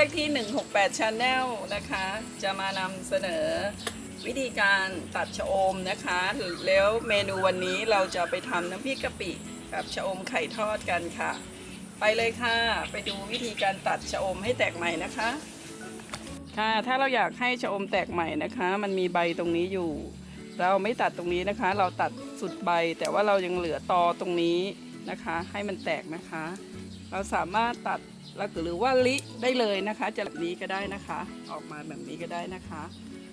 เลขที่ 168 Channel นะคะ จะมานำเสนอวิธีการตัดชะอมนะคะ แล้วเมนูวันนี้เราจะไปทำน้ำพริกกะปิกับชะอมไข่ทอดกันค่ะ ไปเลยค่ะ ไปดูวิธีการตัดชะอมให้แตกใหม่นะคะ ค่ะถ้าเราอยากให้ชะอมแตกใหม่นะคะ มันมีใบตรงนี้อยู่ เราไม่ตัดตรงนี้นะคะ เราตัดสุดใบแต่ว่าเรายังเหลือตอตรงนี้นะคะ ให้มันแตกนะคะ เราสามารถตัด แล้วหรือว่าลิได้เลยนะคะจะแบบนี้ก็ได้นะคะ ออกมาแบบนี้ก็ได้นะคะ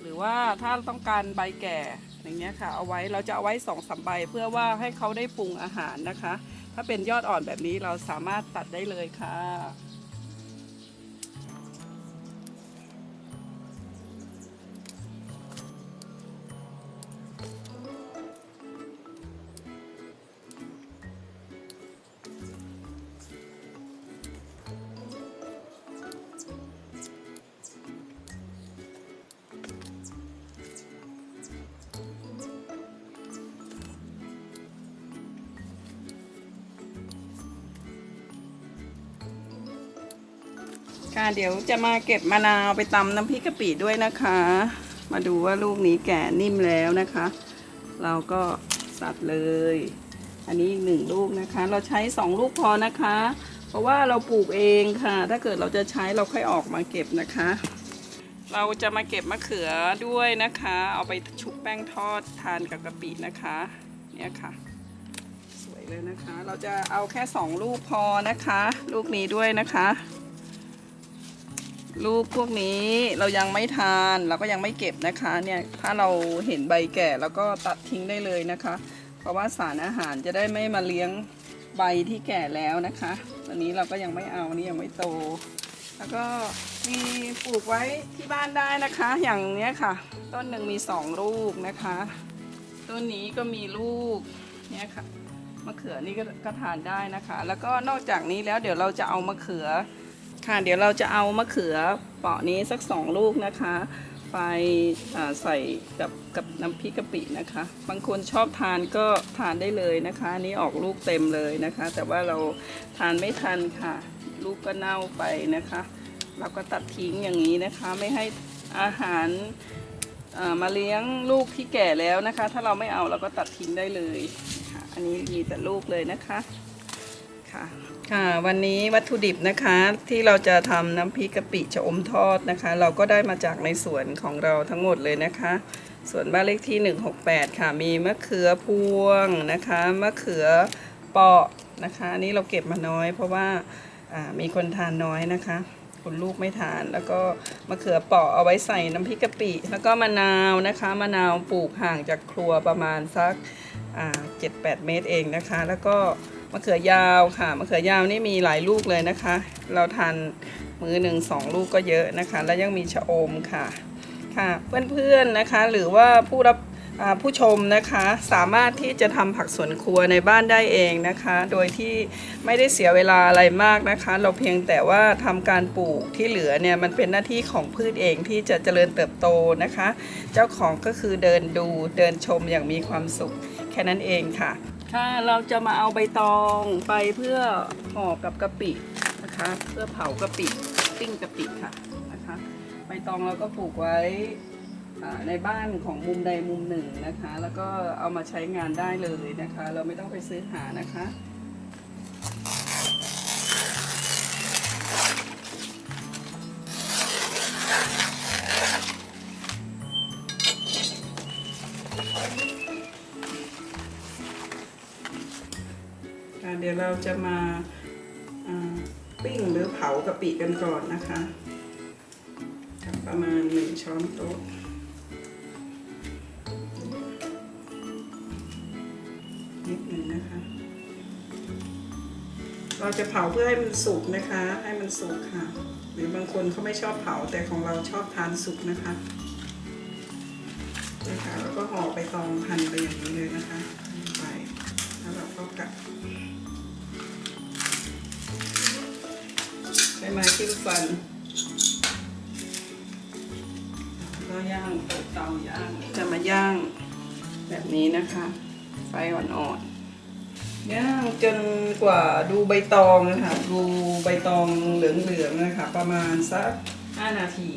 หรือว่าถ้าต้องการใบแก่อย่างเงี้ยค่ะ เอาไว้เราจะเอาไว้สองสามใบเพื่อว่าให้เขาได้ปรุงอาหารนะคะ ถ้าเป็นยอดอ่อนแบบนี้เราสามารถตัดได้เลยค่ะ ค่ะเดี๋ยวจะมาเก็บมะนาวไปตำน้ำพริกกะปิด้วยนะคะ มาดูว่าลูกนี้แก่นิ่มแล้วนะคะ เราก็ตัดเลย อันนี้หนึ่งลูกนะคะ เราใช้สองลูกพอนะคะ เพราะว่าเราปลูกเองค่ะ ถ้าเกิดเราจะใช้เราค่อยออกมาเก็บนะคะ เราจะมาเก็บมะเขือด้วยนะคะ เอาไปชุบแป้งทอดทานกับกะปินะคะเนี่ยค่ะสวยเลยนะคะ เราจะเอาแค่สองลูกพอนะคะ ลูกนี้ด้วยนะคะ ลูกพวกนี้เรายังไม่ทานเราก็ยังไม่เก็บนะคะเนี่ยถ้าเราเห็นใบแก่เราก็ตัดทิ้งได้เลยนะคะ เพราะว่าสารอาหารจะได้ไม่มาเลี้ยงใบที่แก่แล้วนะคะอันนี้เราก็ยังไม่เอานนี้ยังไม่โต แล้วก็มีปลูกไว้ที่บ้านได้นะคะ อย่างเนี้ยค่ะ ต้นหนึ่งมีสองลูกนะคะ ต้นนี้ก็มีลูกเนี่ยค่ะมะเขือนี่ก็ทานได้นะคะ แล้วก็นอกจากนี้แล้วเดี๋ยวเราจะเอามะเขือ ค่ะเดี๋ยวเราจะเอามะเขือเปาะนี้สักสองลูกนะคะ ไปใส่กับกับน้ำพริกกะปินะคะ บางคนชอบทานก็ทานได้เลยนะคะอันนี้ออกลูกเต็มเลยนะคะ แต่ว่าเราทานไม่ทันค่ะ ลูกก็เน่าไปนะคะ เราก็ตัดทิ้งอย่างนี้นะคะไม่ให้อาหารมาเลี้ยงลูกที่แก่แล้วนะคะ ถ้าเราไม่เอาเราก็ตัดทิ้งได้เลยค่ะอันนี้มีแต่ลูกเลยนะคะ ค่ะ ค่ะ วันนี้วัตถุดิบนะคะที่เราจะทำน้ำพริกกะปิชะอมทอดนะคะ เราก็ได้มาจากในสวนของเราทั้งหมดเลยนะคะ ส่วนบ้านเลขที่ 168 ค่ะ มีมะเขือพวงนะคะมะเขือเปาะนะคะอันนี้เราเก็บมาน้อย เพราะว่าามีคนทานน้อยนะคะคุณลูกไม่ทานแล้วก็มะเขือเปาะเอาไว้ใส่น้ำพริกกะปิ แล้วก็มะนาวนะคะมะนาวปลูกห่างจากครัวประมาณสักอ่า7-8เมตรเองนะคะ แล้วก็ มะเขือยาวค่ะมะเขือยาวนี่มีหลายลูกเลยนะคะ เราทานมือหนึ่งสองลูกก็เยอะนะคะ แล้วยังมีชะอมค่ะค่ะ เพื่อนๆนะคะ หรือว่าผู้รับผู้ชมนะคะสามารถที่จะทำผักสวนครัวในบ้านได้เองนะคะ โดยที่ไม่ได้เสียเวลาอะไรมากนะคะ เราเพียงแต่ว่าทำการปลูกที่เหลือเนี่ยมันเป็นหน้าที่ของพืชเองที่จะเจริญเติบโตนะคะ เจ้าของก็คือเดินดูเดินชมอย่างมีความสุขแค่นั้นเองค่ะ ค่ะ เราจะมาเอาใบตองไปเพื่อห่อกับกะปินะคะ เพื่อเผากะปิปิ้งกะปิค่ะนะคะ ใบตองเราก็ปลูกไว้ในบ้านของมุมใดมุมหนึ่งนะคะ แล้วก็เอามาใช้งานได้เลยนะคะ เราไม่ต้องไปซื้อหานะคะ เดี๋ยวเราจะมาปิ้งหรือเผากะปิกันก่อนนะคะประมาณหนึ่งช้อนโต๊ะนิดหนึ่งนะคะ เราจะเผาเพื่อให้มันสุกนะคะ ให้มันสุกค่ะ หรือบางคนเขาไม่ชอบเผาแต่ของเราชอบทานสุกนะคะนะคะแล้วก็ห่อไปตองพันไปอย่างนี้เลยนะคะ ไปแล้วเราก็กัดใช้ไม้จิ้มฟันแล้วก็ย่างเปิดเตาย่าง จะมาย่างแบบนี้นะคะ ไฟอ่อนๆ ย่างจนกว่าดูใบตองนะคะ ดูใบตองเหลืองๆนะคะ ประมาณสัก 5 นาที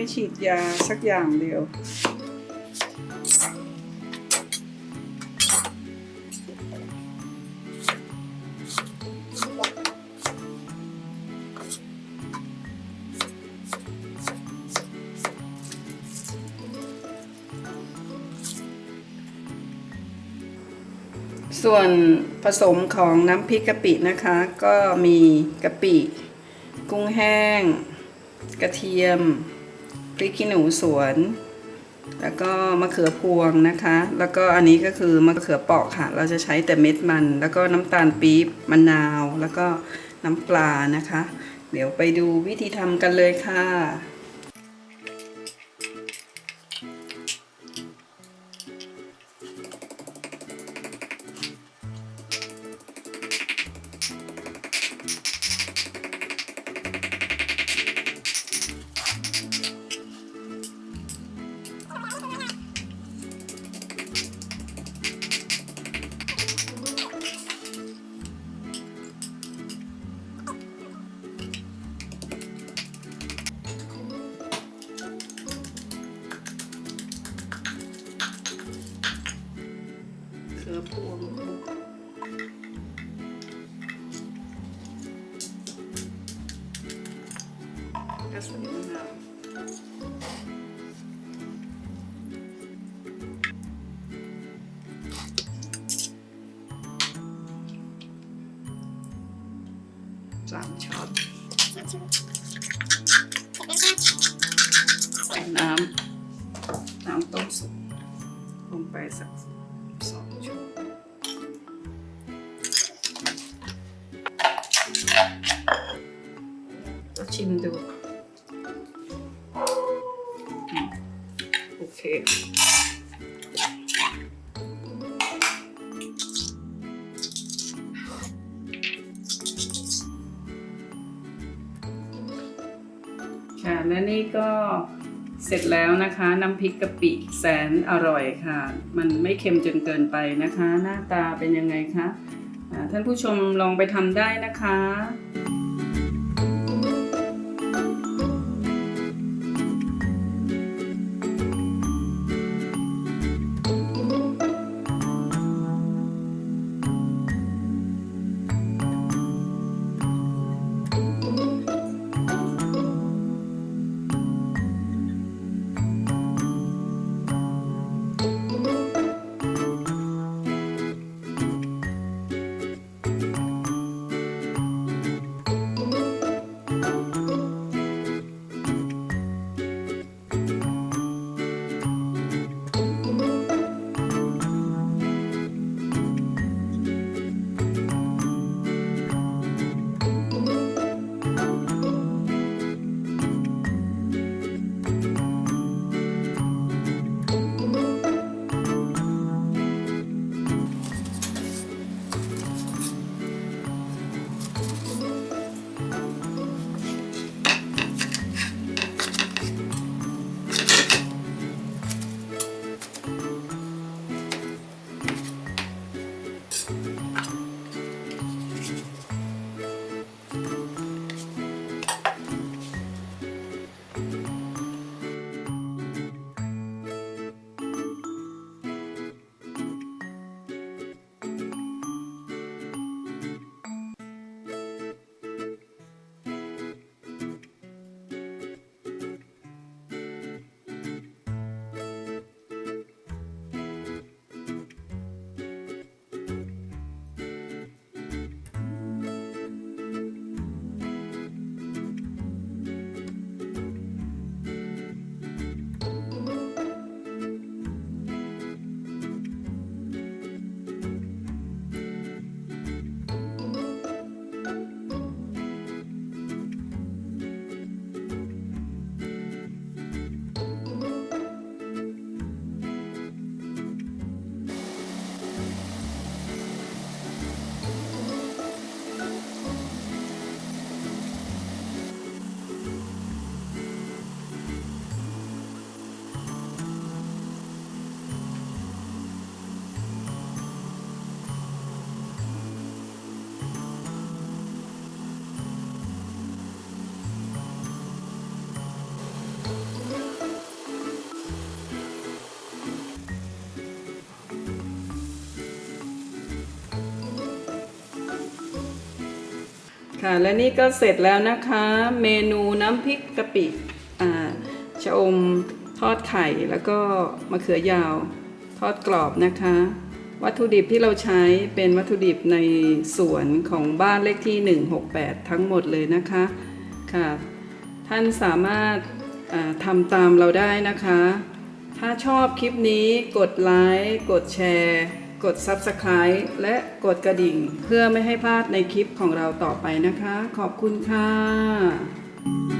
ไม่ฉีดยาสักอย่างเดียว ส่วนผสมของน้ำพริกกะปินะคะ ก็มีกะปิ กุ้งแห้ง กระเทียม พริกขี้หนูสวน แล้วก็มะเขือพวงนะคะ แล้วก็อันนี้ก็คือมะเขือเปราะค่ะ เราจะใช้แต่เม็ดมัน แล้วก็น้ำตาลปี๊บมะนาว แล้วก็น้ำปลานะคะ เดี๋ยวไปดูวิธีทำกันเลยค่ะ อพวงก็ใส่มะนาวสามช้อนใส่น้ำน้ำต้มสุกลงไปสัก ดูโอเคค่ะและนี่ก็เสร็จแล้วนะคะ น้ำพริกกะปิแสนอร่อยค่ะ มันไม่เค็มจนเกินไปนะคะ หน้าตาเป็นยังไงคะท่านผู้ชมลองไปทำได้นะคะ ค่ะ และนี่ก็เสร็จแล้วนะคะ เมนูน้ำพริกกะปิอ่าชะอมทอดไข่แล้วก็มะเขือยาวทอดกรอบนะคะ วัตถุดิบที่เราใช้เป็นวัตถุดิบในสวนของบ้านเลขที่ 168 ทั้งหมดเลยนะคะค่ะ ท่านสามารถทำตามเราได้นะคะ ถ้าชอบคลิปนี้กดไลค์กดแชร์ กด Subscribe และกดกระดิ่ง เพื่อไม่ให้พลาดในคลิปของเราต่อไปนะคะ ขอบคุณค่ะ